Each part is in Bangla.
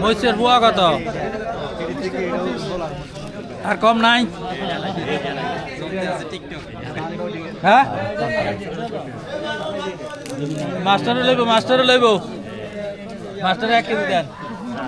মহিষের বুয়া কত? আর কম নাই? হ্যাঁ? মাস্টারে লইব মাস্টারে লইব। মাস্টারে এক কেজি দেন। হ্যাঁ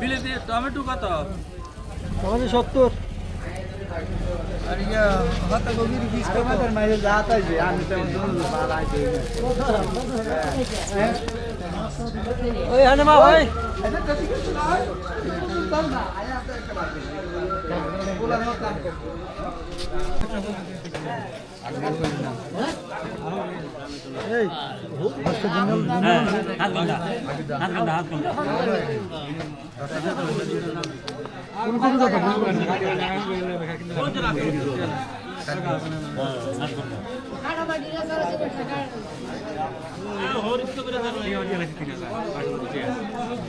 বিলেতি টমেটো কত আমাদের সত্তর আর ইয়া হাতা গভীর বিশ টমাটার মাঝে জাত আছে আমি তেমন মাল আছে ওই হানে মা ভাই হরিশ করে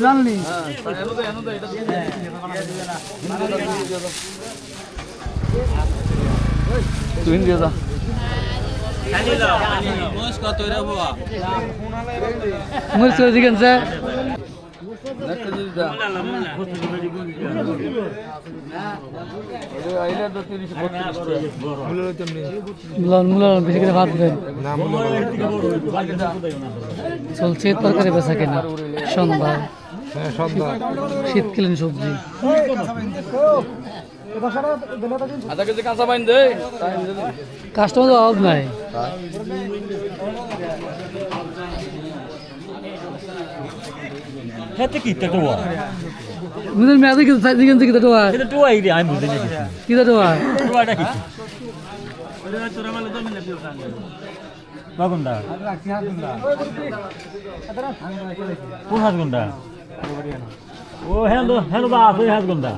জানলি তুই দিয়ে যা মহিষ কত রে বুয়া মরিচ চলছে তরকারি বেচা কেনা। সন্ধ্যা শীতকালীন সবজি। কাস্টমার অভাব নাই। হেতে কি টোয়া মুদের মেয়াদে কি দিকেন থেকে তো আর এটা টোয়াই রে আমি বুঝি না কি আর টোয়াটা কি বাগুন্ডা কোন হাত গুন্ডা ও হ্যাঁ হ্যাঁ বাপ ওই হাত গুন্ডা